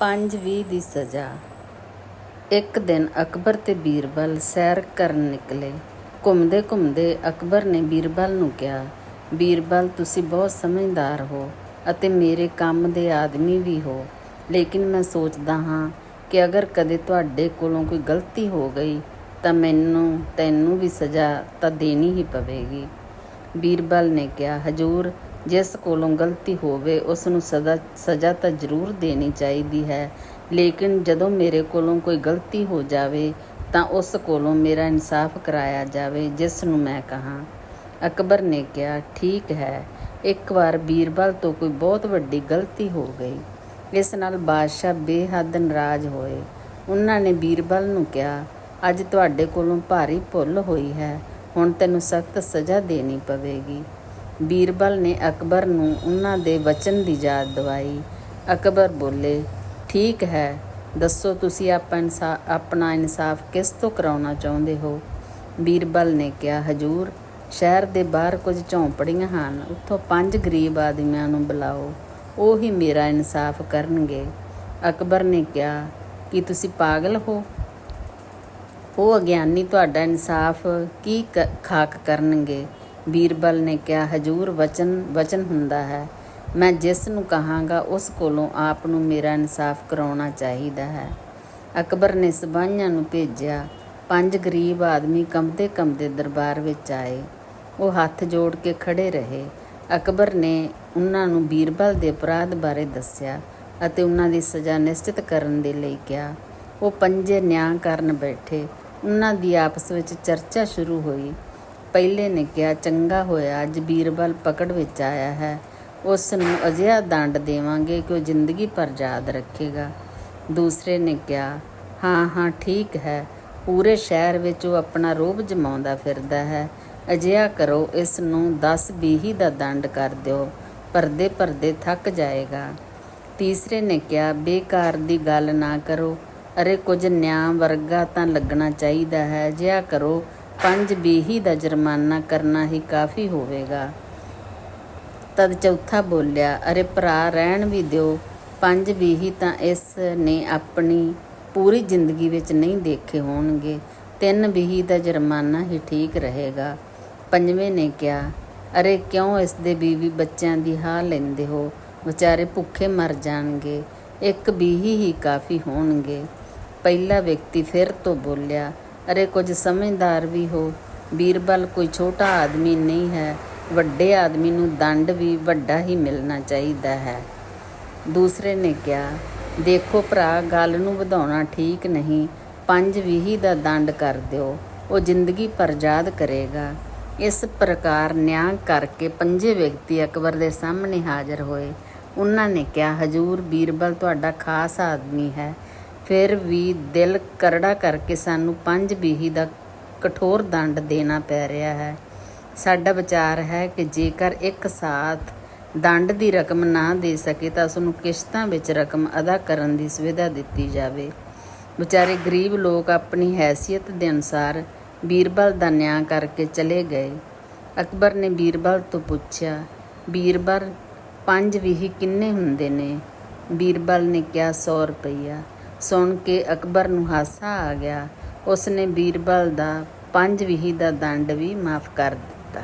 ਪੰਜ ਵੀਹ ਦੀ ਸਜ਼ਾ। ਇੱਕ ਦਿਨ ਅਕਬਰ ਤੇ ਬੀਰਬਲ ਸੈਰ ਕਰਨ ਨਿਕਲੇ। ਘੁੰਮਦੇ ਘੁੰਮਦੇ ਅਕਬਰ ਨੇ ਬੀਰਬਲ ਨੂੰ ਕਿਹਾ, ਬੀਰਬਲ, ਤੁਸੀਂ ਬਹੁਤ ਸਮਝਦਾਰ ਹੋ ਅਤੇ ਮੇਰੇ ਕੰਮ ਦੇ ਆਦਮੀ ਵੀ ਹੋ। ਲੇਕਿਨ ਮੈਂ ਸੋਚਦਾ ਹਾਂ ਕਿ ਅਗਰ ਕਦੇ ਤੁਹਾਡੇ ਕੋਲੋਂ ਕੋਈ ਗਲਤੀ ਹੋ ਗਈ, ਤਾਂ ਮੈਨੂੰ, ਤੈਨੂੰ ਵੀ ਸਜ਼ਾ ਤਾਂ ਦੇਣੀ ਹੀ ਪਵੇਗੀ। ਬੀਰਬਲ ਨੇ ਕਿਹਾ, ਹਜੂਰ ਜਿਸ ਕੋਲੋਂ ਗਲਤੀ ਹੋਵੇ, ਉਸ ਨੂੰ ਸਜ਼ਾ ਸਜ਼ਾ ਤਾਂ ਜ਼ਰੂਰ ਦੇਣੀ ਚਾਹੀਦੀ ਹੈ। ਲੇਕਿਨ ਜਦੋਂ ਮੇਰੇ ਕੋਲੋਂ ਕੋਈ ਗਲਤੀ ਹੋ ਜਾਵੇ, ਤਾਂ ਉਸ ਕੋਲੋਂ ਮੇਰਾ ਇਨਸਾਫ ਕਰਾਇਆ ਜਾਵੇ, ਜਿਸ ਨੂੰ ਮੈਂ ਕਹਾਂ। ਅਕਬਰ ਨੇ ਕਿਹਾ, ਠੀਕ ਹੈ। ਇੱਕ ਵਾਰ ਬੀਰਬਲ ਤੋਂ ਕੋਈ ਬਹੁਤ ਵੱਡੀ ਗਲਤੀ ਹੋ ਗਈ। ਇਸ ਨਾਲ ਬਾਦਸ਼ਾਹ ਬੇਹੱਦ ਨਾਰਾਜ਼ ਹੋਏ। ਉਹਨਾਂ ਨੇ ਬੀਰਬਲ ਨੂੰ ਕਿਹਾ, ਅੱਜ ਤੁਹਾਡੇ ਕੋਲੋਂ ਭਾਰੀ ਭੁੱਲ ਹੋਈ ਹੈ। ਹੁਣ ਤੈਨੂੰ ਸਖਤ ਸਜ਼ਾ ਦੇਣੀ ਪਵੇਗੀ। ਬੀਰਬਲ ਨੇ ਅਕਬਰ ਨੂੰ ਉਹਨਾਂ ਦੇ ਵਚਨ ਦੀ ਯਾਦ ਦਿਵਾਈ। ਅਕਬਰ ਬੋਲੇ, ਠੀਕ ਹੈ, ਦੱਸੋ ਤੁਸੀਂ ਆਪਾਂ ਇਨਸਾ, ਆਪਣਾ ਇਨਸਾਫ ਕਿਸ ਤੋਂ ਕਰਾਉਣਾ ਚਾਹੁੰਦੇ ਹੋ? ਬੀਰਬਲ ਨੇ ਕਿਹਾ, ਹਜੂਰ, ਸ਼ਹਿਰ ਦੇ ਬਾਹਰ ਕੁਝ ਝੌਂਪੜੀਆਂ ਹਨ, ਉੱਥੋਂ ਪੰਜ ਗਰੀਬ ਆਦਮੀਆਂ ਨੂੰ ਬੁਲਾਓ, ਉਹ ਹੀ ਮੇਰਾ ਇਨਸਾਫ ਕਰਨਗੇ। ਅਕਬਰ ਨੇ ਕਿਹਾ, ਕਿ ਤੁਸੀਂ ਪਾਗਲ ਹੋ? ਉਹ ਅਗਿਆਨੀ ਤੁਹਾਡਾ ਇਨਸਾਫ ਕੀ ਕ- ਖਾਕ ਕਰਨਗੇ? ਬੀਰਬਲ ਨੇ ਕਿਹਾ, ਹਜੂਰ ਵਚਨ ਵਚਨ ਹੁੰਦਾ ਹੈ। ਮੈਂ ਜਿਸ ਨੂੰ ਕਹਾਂਗਾ, ਉਸ ਕੋਲੋਂ ਆਪ ਨੂੰ ਮੇਰਾ ਇਨਸਾਫ ਕਰਾਉਣਾ ਚਾਹੀਦਾ ਹੈ। ਅਕਬਰ ਨੇ ਸਿਪਾਹੀਆਂ ਨੂੰ ਭੇਜਿਆ। ਪੰਜ ਗਰੀਬ ਆਦਮੀ ਕੰਬਦੇ ਕੰਬਦੇ ਦਰਬਾਰ ਵਿੱਚ ਆਏ। ਉਹ ਹੱਥ ਜੋੜ ਕੇ ਖੜੇ ਰਹੇ। ਅਕਬਰ ਨੇ ਉਹਨਾਂ ਨੂੰ ਬੀਰਬਲ ਦੇ ਅਪਰਾਧ ਬਾਰੇ ਦੱਸਿਆ ਅਤੇ ਉਹਨਾਂ ਦੀ ਸਜ਼ਾ ਨਿਸ਼ਚਿਤ ਕਰਨ ਦੇ ਲਈ ਕਿਹਾ। ਉਹ ਪੰਜੇ ਨਿਆਂ ਕਰਨ ਬੈਠੇ। ਉਹਨਾਂ ਦੀ ਆਪਸ ਵਿੱਚ ਚਰਚਾ ਸ਼ੁਰੂ ਹੋਈ। ਪਹਿਲੇ ਨੇ ਕਿਹਾ, ਚੰਗਾ ਹੋਇਆ, ਅੱਜ ਬੀਰਬਲ ਪਕੜ ਵਿੱਚ ਆਇਆ ਹੈ। ਉਸ ਨੂੰ ਅਜਿਹਾ ਦੰਡ ਦੇਵਾਂਗੇ ਕਿ ਉਹ ਜ਼ਿੰਦਗੀ ਭਰ ਯਾਦ ਰੱਖੇਗਾ। ਦੂਸਰੇ ਨੇ ਕਿਹਾ, ਹਾਂ ਹਾਂ, ਠੀਕ ਹੈ। ਪੂਰੇ ਸ਼ਹਿਰ ਵਿੱਚ ਉਹ ਆਪਣਾ ਰੋਬ ਜਮਾਉਂਦਾ ਫਿਰਦਾ ਹੈ। ਅਜਿਹਾ ਕਰੋ, ਇਸ ਨੂੰ 10 ਵੀਹੀ ਦਾ ਦੰਡ ਕਰ ਦਿਓ। ਪਰਦੇ ਪਰਦੇ ਥੱਕ ਜਾਏਗਾ। ਤੀਸਰੇ ਨੇ ਕਿਹਾ, ਬੇਕਾਰ ਦੀ ਗੱਲ ਨਾ ਕਰੋ। ਅਰੇ, ਕੁਝ ਨਿਆਂ ਵਰਗਾ ਤਾਂ ਲੱਗਣਾ ਚਾਹੀਦਾ ਹੈ। ਜਿਆ ਕਰੋ ਪੰਜ ਬੀਹੀ ਦਾ ਜੁਰਮਾਨਾ ਕਰਨਾ ਹੀ ਕਾਫੀ ਹੋਵੇਗਾ। ਤਦ ਚੌਥਾ ਬੋਲਿਆ, ਅਰੇ ਭਰਾ, ਰਹਿਣ ਵੀ ਦਿਓ। ਪੰਜ ਬੀਹੀ ਤਾਂ ਇਸ ਨੇ ਆਪਣੀ ਪੂਰੀ ਜ਼ਿੰਦਗੀ ਵਿੱਚ ਨਹੀਂ ਦੇਖੇ ਹੋਣਗੇ। ਤਿੰਨ ਬੀਹੀ ਦਾ ਜੁਰਮਾਨਾ ਹੀ ਠੀਕ ਰਹੇਗਾ। ਪੰਜਵੇਂ ਨੇ ਕਿਹਾ, ਅਰੇ ਕਿਉਂ ਇਸ ਦੇ ਬੀਵੀ ਬੱਚਿਆਂ ਦੀ ਹਾਹ ਲੈਂਦੇ ਹੋ? ਵਿਚਾਰੇ ਭੁੱਖੇ ਮਰ ਜਾਣਗੇ। ਇੱਕ ਬੀਹੀ ਹੀ ਕਾਫੀ ਹੋਣਗੇ। ਪਹਿਲਾ ਵਿਅਕਤੀ ਫਿਰ ਤੋਂ ਬੋਲਿਆ ਅਰੇ ਕੁਝ ਸਮਝਦਾਰ ਵੀ ਹੋ। ਬੀਰਬਲ ਕੋਈ ਛੋਟਾ ਆਦਮੀ ਨਹੀਂ ਹੈ। ਵੱਡੇ ਆਦਮੀ ਨੂੰ ਦੰਡ ਵੀ ਵੱਡਾ ਹੀ ਮਿਲਣਾ ਚਾਹੀਦਾ ਹੈ। ਦੂਸਰੇ ਨੇ ਕਿਹਾ, ਦੇਖੋ ਭਰਾ, ਗੱਲ ਨੂੰ ਵਧਾਉਣਾ ਠੀਕ ਨਹੀਂ। ਪੰਜ ਵੀਹੀ ਦਾ ਦੰਡ ਕਰ ਦਿਓ। ਉਹ ਜ਼ਿੰਦਗੀ ਪਰ ਯਾਦ ਕਰੇਗਾ। ਇਸ ਪ੍ਰਕਾਰ ਨਿਆਂ ਕਰਕੇ ਪੰਜੇ ਵਿਅਕਤੀ ਅਕਬਰ ਦੇ ਸਾਹਮਣੇ ਹਾਜ਼ਰ ਹੋਏ। ਉਹਨਾਂ ਨੇ ਕਿਹਾ, ਹਜੂਰ ਬੀਰਬਲ ਤੁਹਾਡਾ ਖਾਸ ਆਦਮੀ ਹੈ। ਫਿਰ ਵੀ ਦਿਲ ਕਰੜਾ ਕਰਕੇ ਸਾਨੂੰ ਪੰਜ ਬੀਹੀ ਦਾ ਕਠੋਰ ਦੰਡ ਦੇਣਾ ਪੈ ਰਿਹਾ ਹੈ। ਸਾਡਾ ਵਿਚਾਰ ਹੈ ਕਿ ਜੇਕਰ ਇੱਕ ਸਾਥ ਦੰਡ ਦੀ ਰਕਮ ਨਾ ਦੇ ਸਕੇ ਤਾਂ ਉਸ ਨੂੰ ਕਿਸ਼ਤਾਂ ਵਿੱਚ ਰਕਮ ਅਦਾ ਕਰਨ ਦੀ ਸੁਵਿਧਾ ਦਿੱਤੀ ਜਾਵੇ। ਵਿਚਾਰੇ ਗਰੀਬ ਲੋਕ ਆਪਣੀ ਹੈਸੀਅਤ ਦੇ ਅਨੁਸਾਰ ਬੀਰਬਲ ਦਾ ਨਿਆਂ ਕਰਕੇ ਚਲੇ ਗਏ। ਅਕਬਰ ਨੇ ਬੀਰਬਲ ਤੋਂ ਪੁੱਛਿਆ, ਬੀਰਬਲ, ਪੰਜ ਵੀਹੀ ਕਿੰਨੇ ਹੁੰਦੇ ਨੇ? ਬੀਰਬਲ ਨੇ ਕਿਹਾ 100 ਰੁਪਈਆ। ਸੁਣ ਕੇ ਅਕਬਰ ਨੂੰ ਹਾਸਾ ਆ ਗਿਆ। ਉਸ ਨੇ ਬੀਰਬਲ ਦਾ ਪੰਜ ਵੀਹੀ ਦਾ ਦੰਡ ਵੀ ਮਾਫ ਕਰ ਦਿੱਤਾ।